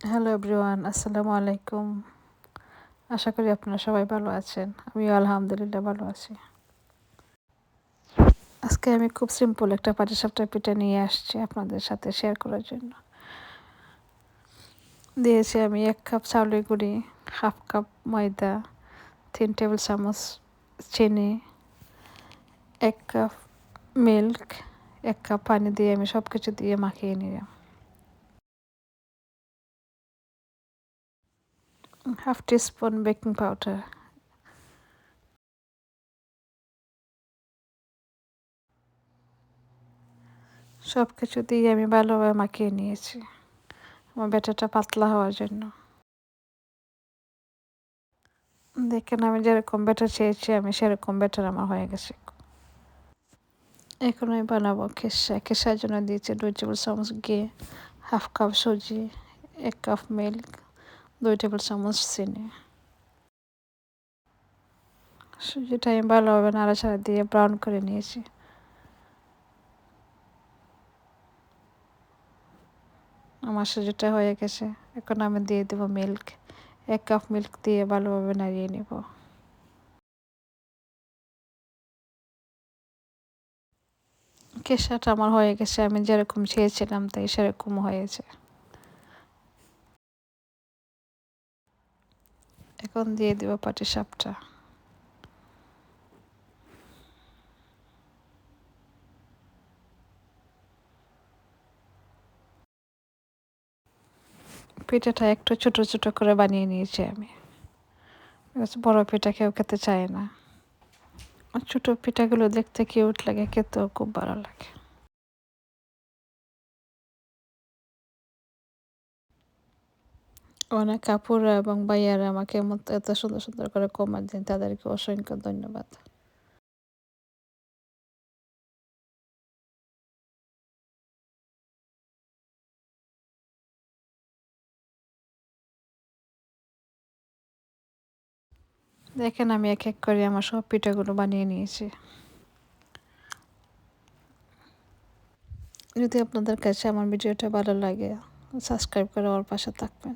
Hello everyone আসসালামু আলাইকুম আশা করি আপনারা সবাই ভালো আছেন। আমি আলহামদুলিল্লাহ ভালো আছি। আজকে আমি খুব সিম্পল একটা পাটিসাপটা পিঠা নিয়ে আসছি আপনাদের সাথে শেয়ার করার জন্য। দিয়েছি আমি এক কাপ চাউলের গুঁড়ি হাফ কাপ ময়দা, তিন টেবিল চামচ চিনি, এক কাপ মিল্ক এক কাপ পানি দিয়ে আমি সব কিছু দিয়ে মাখিয়ে নিলাম। হাফ টিস্পুন বেকিং পাউডার সব কিছু দিয়ে আমি ভালোভাবে মাখিয়ে নিয়েছি। আমার ব্যাটারটা পাতলা হওয়ার জন্য। দেখেন আমি যেরকম ব্যাটার চেয়েছি, আমি সেরকম ব্যাটার আমার হয়ে গেছে। এখন আমি বানাবো খেসা খেসার জন্য দিয়েছি দুই টেবিল চামচ ঘি হাফ কাপ সুজি এক কাপ মিল্ক দুই টেবিল চামচ চিনি। সুজিটা আমি ভালোভাবে নাড়াচাড়া দিয়ে ব্রাউন করে নিয়েছি। আমার সুজিটা হয়ে গেছে। এখন আমি দিয়ে দেবো মিল্ক এক কাপ মিল্ক দিয়ে ভালোভাবে নাড়িয়ে নেব। কেশাটা আমার হয়ে গেছে। আমি যেরকম চেয়েছিলাম তাই সেরকম হয়েছে। এখন দিয়ে দেবো পাটি সাপটা। পিঠাটা একটু ছোট ছোট করে বানিয়ে নিয়েছি আমি। বড় পিঠা কেউ খেতে চায় না। ছোট পিঠাগুলো দেখতে কিউট লাগে, খেতেও খুব ভালো লাগে। অনেক কাপুরা এবং ভাইয়ারা আমাকে এত সুন্দর সুন্দর করে কমার দিন, তাদেরকে অসংখ্য ধন্যবাদ। দেখেন আমি এক এক করে আমার সব পিঠাগুলো বানিয়ে নিয়েছি। যদি আপনাদের কাছে আমার ভিডিওটা ভালো লাগে সাবস্ক্রাইব করে ওর পাশে থাকবেন।